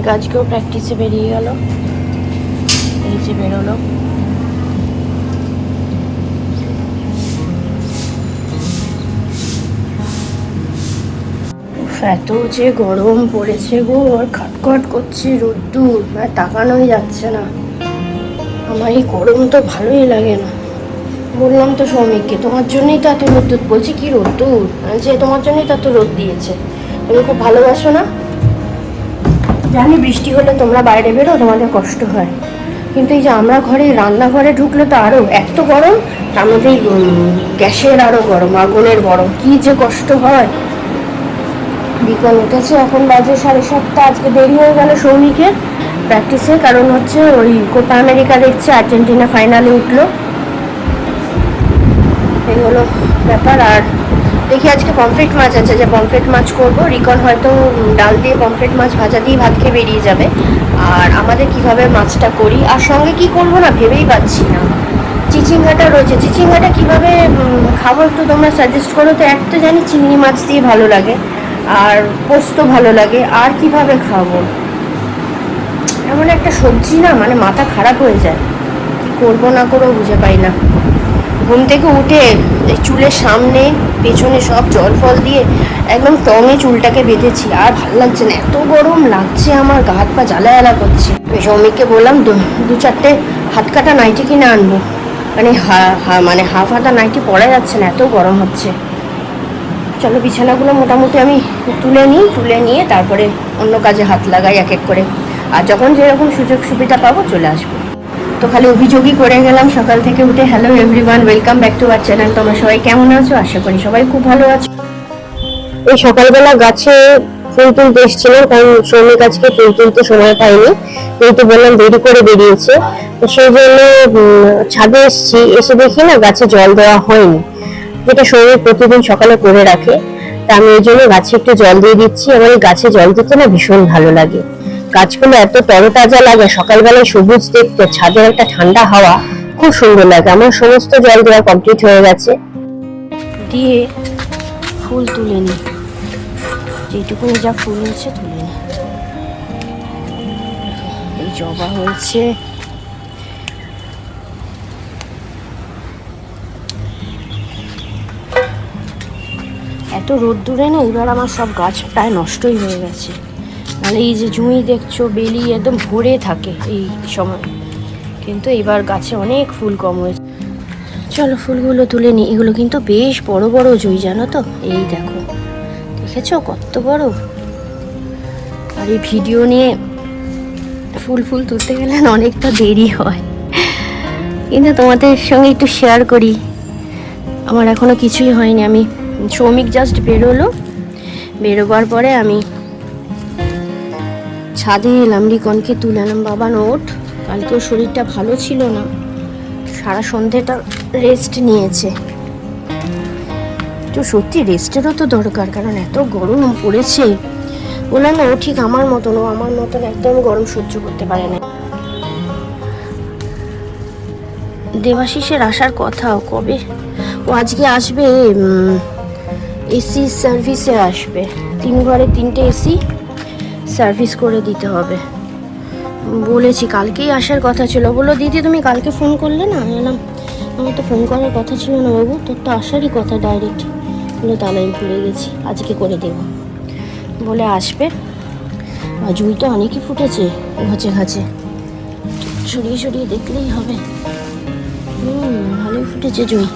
শ্রমিক আজকেও প্র্যাকটিসে বেরিয়ে গেল। এই যে বেরোলো। এত যে গরম পড়েছে গো, আর খটখট করছে রোদ্দুর আর তাকানোই যাচ্ছে না। আমার এই গরম তো ভালোই লাগে না। বললাম তো সৌমিককে, তোমার জন্যই তো এত রোদ্দুর। বলছি, কি রোদ্দুর? যে তোমার জন্যই তো এত রোদ দিয়েছে। তুমি খুব ভালোবাসো না? জানি বৃষ্টি হলে তোমরা বাইরে বেরো, তোমাদের কষ্ট হয়। কিন্তু এই যে আমরা ঘরে, রান্নাঘরে ঢুকলে তো আরও এত গরম, তার মধ্যে গ্যাসের আরও গরম, আগুনের গরম, কি যে কষ্ট হয়। বিকাল উঠেছে, এখন বাজে সাড়ে সাতটা, আজকে দেরি হয়ে গেল সৌমিকের প্র্যাকটিসে কারণ হচ্ছে ওই কোপা আমেরিকা দেখছে, আর্জেন্টিনা ফাইনালে উঠল। এই হলো ব্যাপার, আর দেখি আজকে পমফ্রেট মাছ আছে, যে পমফ্রেট মাছ করব। রিকন হয়তো ডাল দিয়ে পমফ্রেট মাছ ভাজা দিয়ে ভাত খেয়ে বেরিয়ে যাবে। আর আমাদের কীভাবে মাছটা করি? আর সঙ্গে কি করব না ভেবেই পাচ্ছি না। চিচিঙ্গাটা রয়েছে। চিচিঙ্গাটা কীভাবে খাব একটু তোমরা সাজেস্ট করো। তো এক তো জানি চিংড়ি মাছ দিয়ে ভালো লাগে, আর পোস্ত ভালো লাগে। আর কীভাবে খাব? এমন একটা সবজি না মানে মাথা খারাপ হয়ে যায়। কি করব না করব বুঝে পাই না। ঘুম থেকে উঠে চুলের সামনে, পেছনে সব জল ফল দিয়ে একদম টঙে চুলটাকে বেঁধেছি। আর ভালো লাগছে না, এত গরম লাগছে আমার, গা হাত পা জ্বালা জ্বালা করছে সৌমিককে বললাম দু চারটে হাত কাটা নাইটি কিনে আনব। মানে হা- হা- মানে হাফ হাতা নাইটি পরা যাচ্ছে না, এত গরম হচ্ছে। চলো, বিছানাগুলো মোটামুটি আমি তুলে নিই, তুলে নিয়ে তারপরে অন্য কাজে হাত লাগাই এক এক করে। আর যখন যেরকম সুযোগ সুবিধা পাবো চলে আসব। তো খালি অভিযোগই করে গেলাম, সকাল থেকে উঠে hello everyone welcome back to our channel তোমরা সবাই কেমন আছো? আশা করি সবাই খুব ভালো আছো। এই সকালবেলা গাছে ফুল তুলতে এসেছিলাম, কারণ শ্রমিক আজকে ফুল তুলতে সময় পাইনি। এই তো বললাম দেরি করে বেরিয়েছে। তো সেই জন্য ছাদে এসেছি। এসে দেখি না গাছে জল দেওয়া হয়নি, যেটা শ্রমিক প্রতিদিন সকালে করে রাখে। তা আমি এই জন্য গাছে একটু জল দিয়ে দিচ্ছি। আমার এই গাছে জল দিতে না ভীষণ ভালো লাগে। গাছগুলো এত তরতাজা লাগে, সকালবেলায় সবুজ দেখতে, ছাদের একটা ঠান্ডা হাওয়া, খুব সুন্দর লাগে। আমার সমস্ত জল দেওয়া কমপ্লিট হয়ে গেছে। দিয়ে ফুল তুলে নি। যেটুকুনি যা ফুল হয়েছে তুলে নি। এই জবা হয়েছে। এত রোদ্দুরে না এবার আমার সব গাছ প্রায় নষ্টই হয়ে গেছে। নাহলে এই যে জুঁই দেখছ, বেলি একদম ভরে থাকে এই সময়। কিন্তু এবার গাছে অনেক ফুল কম হয়েছে। চলো ফুলগুলো তুলে নিই। এগুলো কিন্তু বেশ বড় বড় জুঁই, জানো তো? এই দেখো। দেখেছ কত বড়? আর এই ভিডিও নিয়ে ফুল ফুল তুলতে গেলে অনেকটা দেরি হয়। কিন্তু তোমাদের সঙ্গে একটু শেয়ার করি। আমার এখনও কিছুই হয়নি। আমি শ্রমিক জাস্ট বেরোলো। বেরোবার পরে আমি ছাদে এলাম রিকনকে তুলে আনলাম বাবা নোট। কালকে ওর শরীরটা ভালো ছিল না। সারা সন্ধেটা রেস্ট নিয়েছে। তো সত্যি রেস্টেরও তো দরকার, কারণ এত গরম পড়েছে। বললাম না ও ঠিক আমার মতন, ও আমার মতন একদম গরম সহ্য করতে পারে না। দেবাশিসের আসার কথা কবে? ও আজকে আসবে এসি সার্ভিসে আসবে। তিন ঘরে তিনটে এসি সার্ভিস করে দিতে হবে। বলেছি, কালকেই আসার কথা ছিল। বলল, দিদি, তুমি কালকে ফোন করলে না? বললাম, আমার তো ফোন করার কথা ছিল না বাবু, তোর তো আসারই কথা ডাইরেক্ট বলে তাহলে আমি ভুলে গেছি, আজকে করে দেব। বলে, আসবে। আর জুই তো অনেকই ফুটেছে, ঘাচে ঘাচে। সরিয়ে সরিয়ে দেখলেই হবে। হুম, ভালোই ফুটেছে জুই।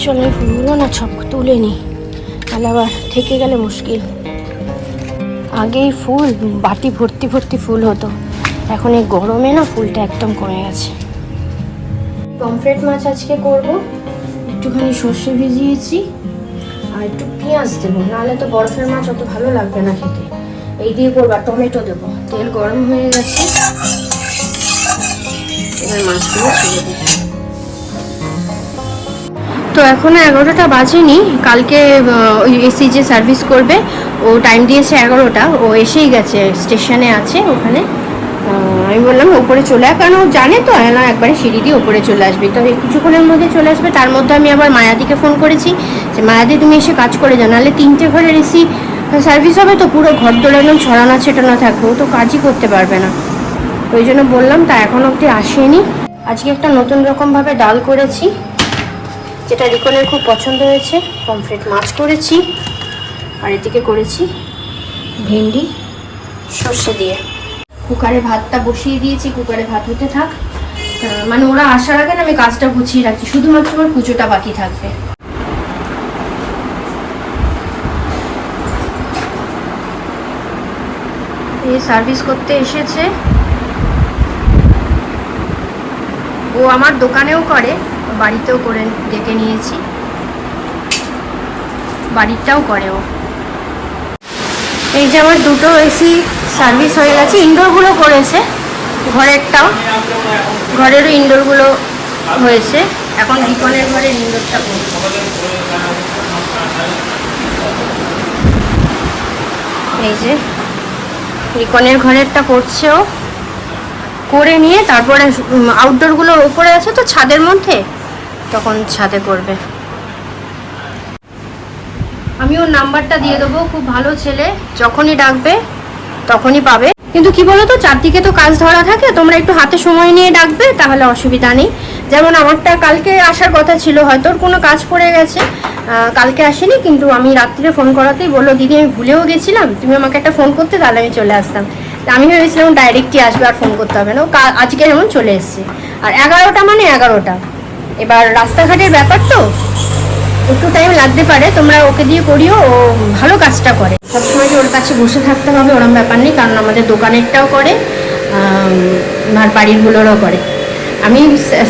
চলো ফুলগুলো না সব তুলে নিই তাহলে আবার থেকে গেলে মুশকিল। আগেই ফুল, বাটি ভর্তি ভর্তি ফুল হতো। এখন এই গরমে না ফুলটা একদম কমে গেছে। পমফ্রেট মাছ আজকে করব। একটুখানি সর্ষে ভিজিয়েছি। আর একটু পেঁয়াজ দেবো, নাহলে তো বরফের মাছ অত ভালো লাগবে না খেতে। এই দিয়ে করব, আর টমেটো দেবো। তেল গরম হয়ে গেছে। এবার মাছগুলো ছেড়ে দেবো তো এখনও এগারোটা বাজেনি। কালকে এসি যে সার্ভিস করবে, ও টাইম দিয়েছে এগারোটা। ও এসেই গেছে স্টেশনে আছে ওখানে। আমি বললাম ওপরে চলে আয়, কারণ ও জানে তো না একবারে সিঁড়ি দিয়ে ওপরে চলে আসবে। তো কিছুক্ষণের মধ্যে চলে আসবে, তার মধ্যে আমি আবার মায়াদিকে ফোন করেছি যে, মায়াদি, তুমি এসে কাজ করে যাও, নাহলে তিনটে ঘরের এসি সার্ভিস হবে তো, পুরো ঘর দোলা একদম ছড়ানো, ছেটানো থাকবে। ও তো কাজই করতে পারবে না। ওই জন্য বললাম, তা এখন অবধি আসেনি। আজকে একটা নতুন রকমভাবে ডাল করেছি। যেটা রিকনের খুব পছন্দ হয়েছে পমফ্রেট মাছ করেছি, আর এদিকে করেছি ভেন্ডি, সর্ষে দিয়ে। কুকারে ভাতটা বসিয়ে দিয়েছি, কুকারে ভাত হতে থাক। মানে ওরা আসার আগে আমি কাজটা গুছিয়ে রাখছি, শুধুমাত্র আমার পুজোটা বাকি থাকবে। এই সার্ভিস করতে এসেছে। ও আমার দোকানেও করে। বাড়িতেও করে, ডেকে নিয়েছি। বাড়িরটাও করে ও। এই যে আমার দুটো এসি সার্ভিস হয়ে গেছে, ইনডোরগুলো করেছে, ঘরেরটাও। ঘরেরও ইনডোরগুলো হয়েছে, এখন রিকনের ঘরের ইনডোরটা করছে। এই যে রিকনের ঘরেরটা করছে ও। করে নিয়ে তারপরে আউটডোরগুলোর ওপরে আছে তো ছাদের মধ্যে? তখন ছাদে করবে। আমি ওর নাম্বারটা দিয়ে দেবো, খুব ভালো ছেলে। যখনই ডাকবে, তখনই পাবে। কিন্তু কি বলো তো চারদিকে তো কাজ ধরা থাকে, তোমরা একটু হাতে সময় নিয়ে ডাকবে, তাহলে অসুবিধা নেই। যেমন আমারটা কালকে আসার কথা ছিল, হয়তো ওর কোনো কাজ পড়ে গেছে। কালকে আসেনি, কিন্তু আমি রাত্রিরে ফোন করাতেই বলল, দিদি, আমি ভুলেও গেছিলাম, তুমি আমাকে একটা ফোন করতে, তাহলে আমি চলে আসতাম। আমি ভেবেছিলাম, ডাইরেক্টই আসবে, আর ফোন করতে হবে না। ও আজকে যেমন চলে এসছে। আর এগারোটা মানে এগারোটা। এবার রাস্তাঘাটের ব্যাপার তো? একটু টাইম লাগতে পারে, তোমরা ওকে দিয়ে করিও, ও ভালো কাজটা করে। সবসময় যে ওর কাছে বসে থাকতে হবে, ওরম ব্যাপার নেই, কারণ আমাদের দোকানেরটাও করে আর বাড়িরগুলোরও করে। আমি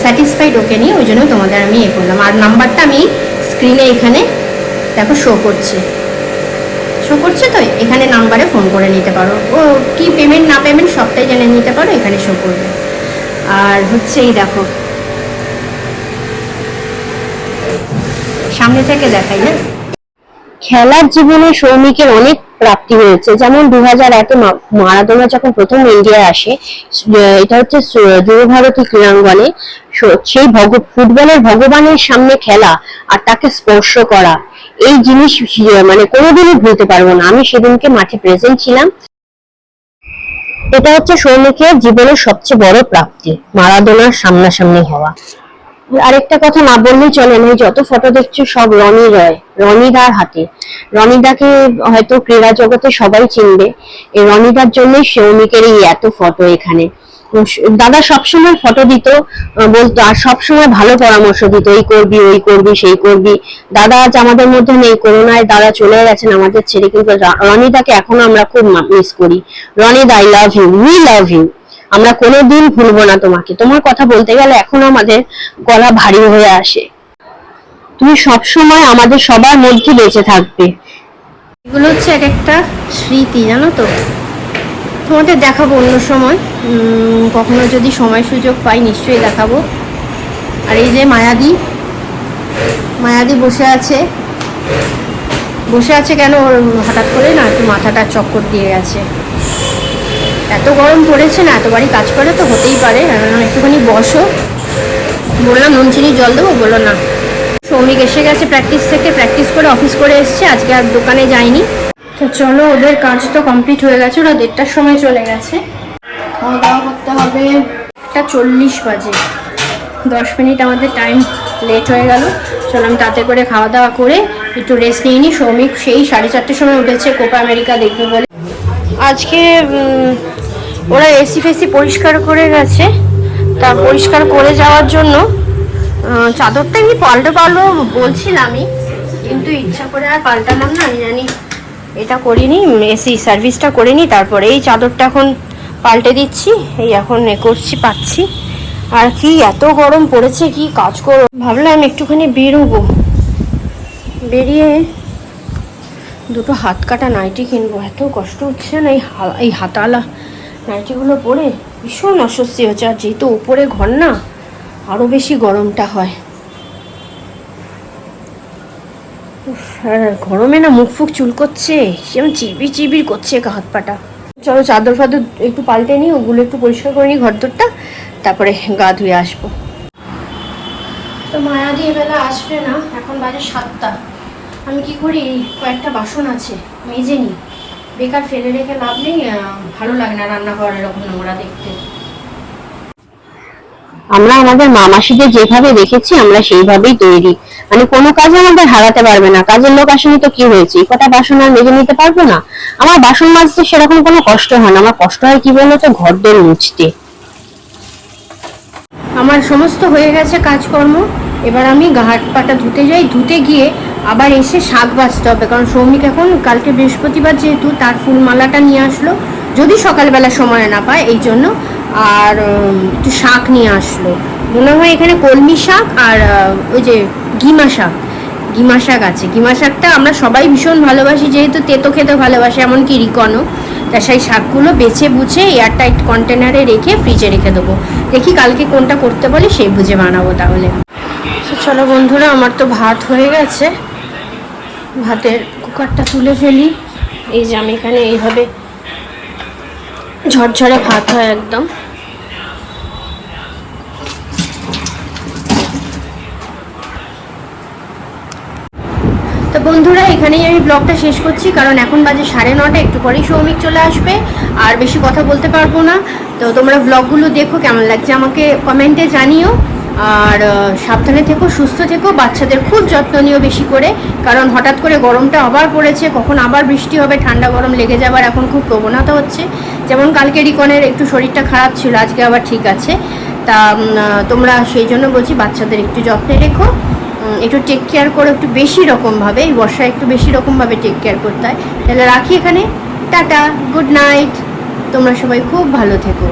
স্যাটিসফাইড ওকে নিয়ে, ওই জন্য তোমাদের আমি এ করলাম। আর নাম্বারটা আমি স্ক্রিনে এখানে, দেখো শো করছে। শো করছে তো, এখানে নাম্বারে ফোন করে নিতে পারো। ও কি পেমেন্ট না পেমেন্ট সবটাই জেনে নিতে পারো, এখানে শো করবে। আর হচ্ছে এই দেখো সামনে থেকে দেখাই না। খেলার জীবনে সৌমিকের অনেক প্রাপ্তি হয়েছে। যেমন দু হাজার একে মারাদোনা যখন প্রথম ইন্ডিয়ায় আসে এটা হচ্ছে যুবভারতী ক্রীড়াঙ্গনে সেই ফুটবলের ভগবানের সামনে খেলা আর তাকে স্পর্শ করা, এই জিনিস মানে কোনোদিনই ভুলতে পারব না। আমি সেদিনকে মাঠে প্রেজেন্ট ছিলাম। এটা হচ্ছে সৌমিকের জীবনের সবচেয়ে বড় প্রাপ্তি, মারাদোনার সামনাসামনি হওয়া। আরেকটা কথা না বললেই চলে না যত ফটো দেখছ সব রনি রয় রনিদার হাতে। রনিদাকে হয়তো ক্রীড়া জগতে সবাই চিনবে, এই রনিদার জন্যই সৌমিকের এই এত ফটো এখানে। দাদা সবসময় ফটো দিত বলতো, আর সবসময় ভালো পরামর্শ দিত, এই করবি, ওই করবি, সেই করবি। দাদা আজ আমাদের মধ্যে নেই, করোনায় দাদা চলে গেছেন আমাদের ছেড়ে, কিন্তু রনিদাকে এখনও আমরা খুব মিস করি। রনিদা I love you we love you আমরা কোনোদিন ভুলবো না তোমাকে। তোমার কথা বলতে গেলে এখন আমাদের গলা ভারী হয়ে আসে। তুমি সব সময় আমাদের সবার মধ্যে বেঁচে থাকবে। এগুলো হচ্ছে এক একটা স্মৃতি, জানো তো? তোমাদের দেখাবো অন্য সময়। কখনো যদি সময় সুযোগ পাই, নিশ্চয়ই দেখাবো। আর এই যে মায়াদি মায়াদি বসে আছে। বসে আছে কেন? ওর হঠাৎ করে না একটু মাথাটা চক্কর দিয়ে গেছে। এত গরম পড়েছে না এতবারই কাজ করে তো হতেই পারে। একটুখানি বসো। বললাম নুন, চিনি, জল দেবো? বলল, না। সৌমিক এসে গেছে প্র্যাকটিস থেকে প্র্যাকটিস করে অফিস করে এসছে, আজকে আর দোকানে যায়নি। তো চলো, ওদের কাজ তো কমপ্লিট হয়ে গেছে, ওরা দেড়টার সময় চলে গেছে। খাওয়া দাওয়া করতে হবে একটা চল্লিশ বাজে। দশ মিনিট আমাদের টাইম লেট হয়ে গেল। চলো, আমি তাতে করে খাওয়া দাওয়া করে একটু রেস্ট নিয়ে নিই। সৌমিক সেই সাড়ে চারটের সময় উঠেছে কোপা আমেরিকা দেখবে বলে। আজকে ওরা এসি ফেসি পরিষ্কার করে গেছে। তা পরিষ্কার করে যাওয়ার জন্য চাদরটা কি পাল্টে পাল্টো বলছিলামই, কিন্তু ইচ্ছা করে আর পাল্টালাম না, আমি জানি এটা করিনি, এসি সার্ভিসটা করিনি, তারপরে এই চাদরটা এখন পাল্টে দিচ্ছি, এই এখন এ করছি, পাচ্ছি। আর কি এত গরম পড়েছে, কি কাজ করো ভাবলাম একটুখানি বেরোবো। বেরিয়ে দুটো হাত কাটা নাইটি কিনবো। এত কষ্ট হচ্ছে না এই এই হাতালা। নাইটিগুলো পরে ভীষণ অস্বস্তি হচ্ছে। আর যেহেতু উপরে ঘর না আরও বেশি গরমটা হয়। আর গরমে না মুখ ফুক চুলকোচ্ছে, যেমন চিবির চিবির করছে হাত পাটা। চলো চাদর ফাদর একটু পাল্টে নিই, ওগুলো একটু পরিষ্কার করে নিই ঘর দরটা তারপরে গা ধুয়ে আসব। তো মায়া দিয়ে বেলা আসবে না, এখন বাজে সাতটা। আমি কি করি? এই কয়েকটা বাসন আছে মেজে নিই। বেকার ফেলে রেখে লাভ নেই ভালো লাগে না রান্নাঘর এরকম নোংরা দেখতে। আমরা আমাদের মা মাসিদের যেভাবে দেখেছি আমরা সেইভাবেই তৈরি। মানে কোনো কাজে আমাদের হারাতে পারবে না। কাজের লোক আসেনি তো কি হয়েছে? কটা বাসন আর মেজে নিতে পারব না? আমার বাসন মাজতে সেরকম কোনো কষ্ট হয় না। আমার কষ্ট হয় কি বলতো ঘর দোর মুছতে। আমার সমস্ত হয়ে গেছে কাজকর্ম। এবার আমি হাত পাটা ধুতে যাই। ধুতে গিয়ে আবার এসে শাক বাছতে হবে, কারণ সৌমিক এখন কালকে বৃহস্পতিবার যেহেতু তার ফুলমালাটা নিয়ে আসলো, যদি সকালবেলা সময় না পায়, এই জন্য আর একটু শাক নিয়ে আসলো। মনে হয় এখানে কলমি শাক আর ওই যে গিমা শাক গিমা শাক আছে। গিমা শাকটা আমরা সবাই ভীষণ ভালোবাসি, যেহেতু তেতো খেতে ভালোবাসি, এমনকি রিকনও। তা সেই শাকগুলো বেছে বুঝে এয়ারটাইট কন্টেনারে রেখে ফ্রিজে রেখে দেবো। দেখি কালকে কোনটা করতে বলি, সেই বুঝে বানাবো তাহলে। চলো বন্ধুরা, আমার তো ভাত হয়ে গেছে। ভাতের কুকারটা তুলে ফেলি। এই যে আমি এখানে এইভাবে ঝরঝরে ভাত হয় একদম। তো বন্ধুরা, এখানেই আমি ব্লগটা শেষ করছি, কারণ এখন বাজে সাড়ে নটা, একটু পরেই সৌমিক চলে আসবে। আর বেশি কথা বলতে পারব না। তো তোমরা ব্লগগুলো দেখো, কেমন লাগছে আমাকে কমেন্টে জানিও। আর সাবধানে থেকো, সুস্থ থেকো, বাচ্চাদের খুব যত্ন নিও বেশি করে, কারণ হঠাৎ করে গরমটা আবার পড়েছে, কখন আবার বৃষ্টি হবে, ঠান্ডা গরম লেগে যাবার এখন খুব প্রবণতা হচ্ছে। যেমন কালকে রিকনের একটু শরীরটা খারাপ ছিল, আজকে আবার ঠিক আছে। তা তোমরা সেই জন্য বলছি বাচ্চাদের একটু যত্নে রেখো। একটু টেক কেয়ার করো, একটু বেশি রকমভাবে, এই বর্ষায় একটু বেশি রকমভাবে টেক কেয়ার করতে হয়। তাহলে রাখি এখানে। টাটা গুড নাইট তোমরা সবাই খুব ভালো থেকো।